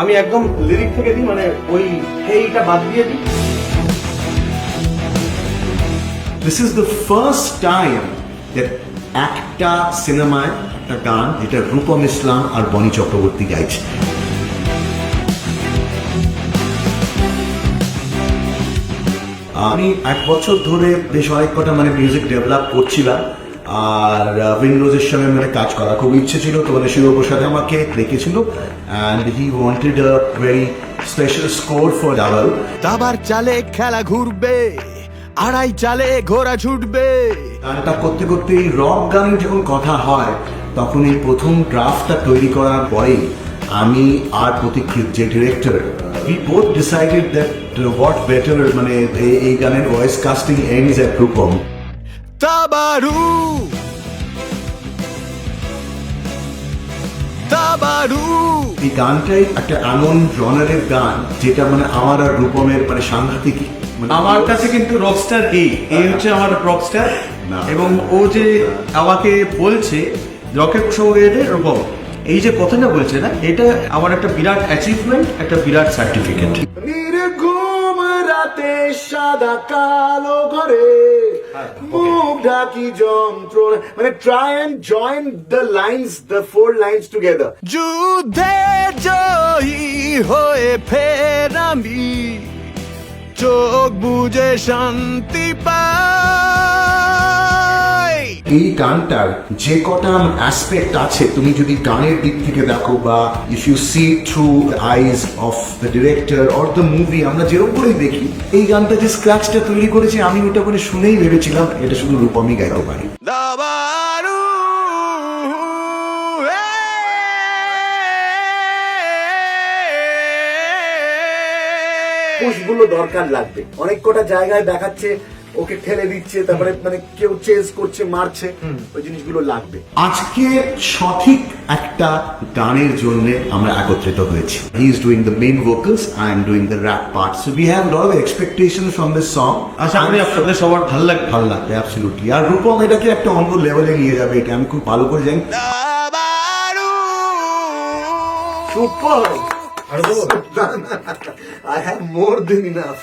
আমি একদম লিরিক থেকে দিই মানে ওই হেইটা বাদ দিয়ে দিই। This is the first time that একটা সিনেমায় একটা গান, যেটা রূপম ইসলাম আর বনি চক্রবর্তী গাইছে। আমি এক বছর ধরে বেশ অনেক কটা মানে মিউজিক ডেভেলপ করছিলাম। আর উইন্ডোজের সঙ্গে মানে কাজ করা খুব ইচ্ছে ছিল তো মানে শিবপ্রসাদ আমাকে ডেকেছিল and he wanted a very special score for double দাবার চালে খেলা ঘুরবে আড়াই চালে ঘোড়া ছুটবে। গানটা করতে করতে এই রক গানের যখন কথা হয় তখন এই প্রথম ড্রাফটটা তৈরি করার পরেই আমি আর প্রতীক্ষিত যে director we both decided that what better মানে এই- গানের voice casting ends at Rupam Dabaru Dabaru এই গানটাই একটা এমন জনারের গান যেটা মানে আমার আর রূপমের মানে সাংঘাতিক মানে আমার কাছে কিন্তু রকস্টার এই এই হচ্ছে আমার রকস্টার না। এবং ও যে আমাকে বলছে রকেট সঙ্গে এরকম এই যে কথাটা বলছে না এটা আমার একটা বিরাট অ্যাচিভমেন্ট একটা বিরাট সার্টিফিকেট রাতে সাদা কালো ঘরে মুখ ঢাকি যন্ত্রণা মানে try and join the lines the four lines together যুদ্ধে জয়ী হয়ে ফের আমি চোখ বুঝে শান্তি পাই। এই গানটার যে কটা অ্যাসপেক্ট আছে তুমি যদি গানের দিক থেকে দেখো বা if you see through eyes of the director or the movie আমরা যেরকম করেই দেখি এই গানটা যে স্ক্র্যাচটা তৈরি করেছে আমি ওটা করে শুনেই ভেবেছিলাম এটা শুধু রূপমই গাইতে পারি। দাবারু পুশগুলো দরকার লাগবে। অনেক কটা জায়গায় দেখাচ্ছে ওকে ঠেলে দিচ্ছে তারপরে মানে কেউ চেজ করছে মারছে ওই জিনিসগুলো লাগবে। আজকে সঠিক একটা গানের জন্য আমরা একত্রিত হয়েছি। He is doing the main vocals I am doing the rap part so we have lot of expectation from this song আশা করি আপনাদের সবার ভালো লাগবে। ভালো লাগবে অ্যাবসলিউটলি আর রূপম এটাকে একটা অন্য লেভেলে নিয়ে যাবে এটা আমি খুব ভালো করে জানি। Dabaru. Super I have more than enough